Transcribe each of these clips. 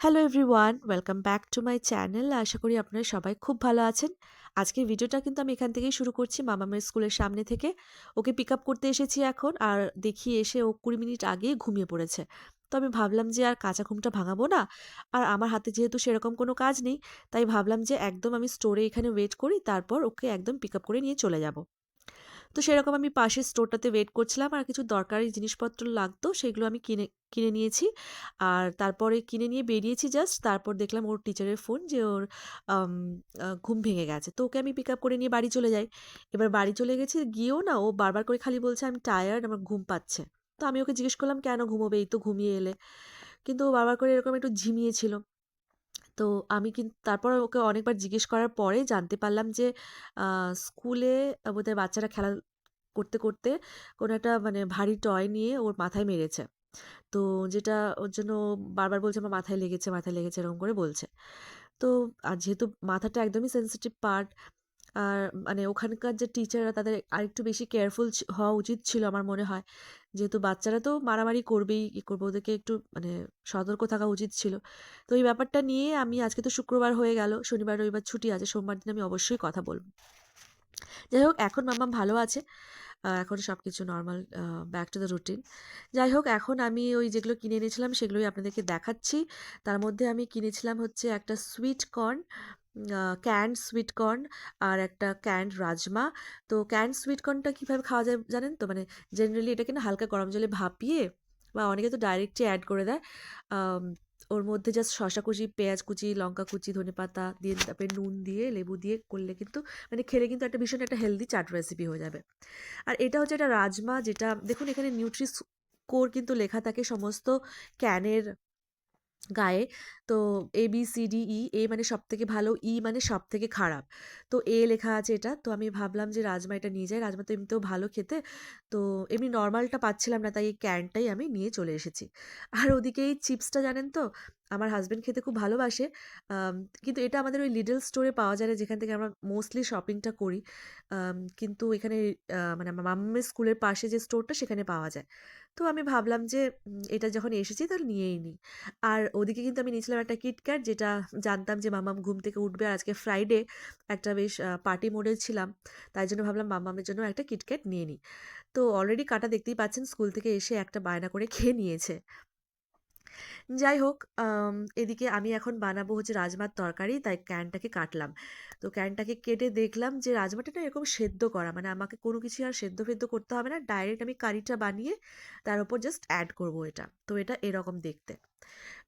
Hello everyone welcome back to my channel আশা করি আপনারা সবাই খুব ভালো আছেন। আজকের ভিডিওটা কিন্তু আমি এখান থেকেই শুরু করছি মামামের স্কুলের সামনে থেকে। ওকে পিক আপ করতে এসেছি এখন আর দেখি এসে ও কুড়ি মিনিট আগেই ঘুমিয়ে পড়েছে। তো আমি ভাবলাম যে আর কাঁচা ঘুমটা ভাঙাবো না। আর আমার হাতে যেহেতু সেরকম কোনো কাজ নেই, তাই ভাবলাম যে একদম আমি স্টোরে এখানে ওয়েট করি, তারপর ওকে একদম পিক আপ করে নিয়ে চলে যাব। তো সেরকম আমি পাশের স্টোরটাতে ওয়েট করছিলাম আর কিছু দরকারি জিনিসপত্র লাগতো সেগুলো আমি কিনে কিনে নিয়েছি। আর তারপরে কিনে নিয়ে বেরিয়েছি জাস্ট তারপর দেখলাম ওর টিচারের ফোন যে ওর ঘুম ভেঙে গেছে। তো ওকে আমি পিক আপ করে নিয়ে বাড়ি চলে যাই। এবার বাড়ি চলে গেছি, গিয়েও না ও বারবার করে খালি বলছে আমি টায়ার্ড আমার ঘুম পাচ্ছে। তো আমি ওকে জিজ্ঞেস করলাম, কেন ঘুমোবে এই তো, ঘুমিয়ে এলে? কিন্তু ও বারবার করে এরকম একটু ঝিমিয়েছিল। তো আমি কিন্তু তারপর ওকে অনেকবার জিজ্ঞেস করার পরে জানতে পারলাম যে স্কুলে, বোধহয় বাচ্চারা খেলা করতে করতে কোনো একটা মানে ভারী টয় নিয়ে ওর মাথায় মেরেছে। তো যেটা ওর জন্য বারবার বলছে, আমার মাথায় লেগেছে মাথায় লেগেছে, এরকম করে বলছে। তো আর যেহেতু মাথাটা একদমই সেন্সিটিভ পার্ট আর মানে ওখানকার যে টিচাররা তাদের আরেকটু বেশি কেয়ারফুল হওয়া উচিত ছিল আমার মনে হয়। যেহেতু বাচ্চারা তো মারামারি করবেই ই করবে? ওদেরকে একটু মানে সতর্ক থাকা উচিত ছিল। তো এই ব্যাপারটা নিয়ে আমি আজকে তো শুক্রবার হয়ে গেল, শনিবার, রবিবার ছুটি আছে, সোমবার দিন আমি অবশ্যই কথা বলব। যাই হোক, এখন মাম্মাম ভালো আছে। এখন সব কিছু normal back to the routine যাই হোক, এখন আমি ওই যেগুলো কিনে এনেছিলাম সেগুলোই আপনাদেরকে দেখাচ্ছি। তার মধ্যে আমি কিনেছিলাম হচ্ছে একটা sweet corn canned sweet corn আর একটা ক্যান্ড রাজমা তো ক্যান্ড সুইট কর্নটা কীভাবে খাওয়া যায় জানেন তো? মানে জেনারেলি এটাকে না হালকা গরম জলে ভাপিয়ে বা অনেকে তো ডাইরেক্টই অ্যাড করে দেয়। ওর মধ্যে জাস্ট শশা কুচি, পেঁয়াজ কুচি, লঙ্কা কুচি, ধনে পাতা দিয়ে, তারপরে নুন দিয়ে, লেবু দিয়ে করলে কিন্তু মানে খেলে কিন্তু একটা ভীষণ একটা হেলদি চাট রেসিপি হয়ে যাবে। আর এটা হচ্ছে একটা রাজমা যেটা, দেখুন এখানে নিউট্রি স্কোর কিন্তু লেখা থাকে সমস্ত ক্যানের গায়ে। তো A B C D E এ মানে সব থেকে ভালো ই মানে সব থেকে খারাপ। তো এ লেখা আছে এটা। তো আমি ভাবলাম যে রাজমা এটা নিয়ে যায়। রাজমা তো এমনিতেও ভালো খেতে। তো এমনি নর্মালটা পাচ্ছিলাম না, তাই এই ক্যানটাই আমি নিয়ে চলে এসেছি। আর ওদিকে এই চিপসটা জানেন তো? আমার হাজব্যান্ড খেতে খুব ভালোবাসে। কিন্তু এটা আমাদের ওই লিডল স্টোরে পাওয়া যায় যেখান থেকে আমরা মোস্টলি শপিংটা করি। কিন্তু এখানে মানে আমার মাম্মামের স্কুলের পাশে যে স্টোরটা সেখানে পাওয়া যায়। তো আমি ভাবলাম যে এটা যখন এসেছি, তাহলে নিয়েই নিই। আর ওদিকে কিন্তু আমি নিয়েছিলাম একটা কিটক্যাট যেটা জানতাম যে মামাম ঘুম থেকে উঠবে। আর আজকে ফ্রাইডে একটা বেশ পার্টি মোডে ছিলাম। তাই জন্য ভাবলাম মামামের জন্য একটা কিটক্যাট নিয়ে নিই। তো অলরেডি কাটা দেখতেই পাচ্ছেন স্কুল থেকে এসে একটা বায়না করে খেয়ে নিয়েছে। যাই হোক এদিকে আমি এখন বানাবো হচ্ছে রাজমার তরকারি, তাই ক্যানটাকে কাটলাম। তো ক্যানটাকে কেটে দেখলাম যে রাজমাটা না এরকম সেদ্ধ করা মানে আমাকে কোনো কিছু আর সেদ্ধ ফেদ্ধ করতে হবে না, ডাইরেক্ট আমি কারিটা বানিয়ে তার উপর জাস্ট অ্যাড করব এটা। তো এটা এরকম দেখতে।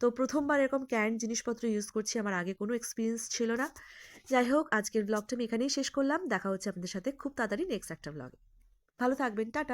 তো প্রথমবার এরকম ক্যান জিনিসপত্র ইউজ করছি, আমার আগে কোনো এক্সপিরিয়েন্স ছিল না। যাই হোক, আজকের ব্লগটা আমি এখানেই শেষ করলাম। দেখা হচ্ছে আপনাদের সাথে খুব তাড়াতাড়ি নেক্সট একটা ব্লগে ভালো থাকবেন, টাটা!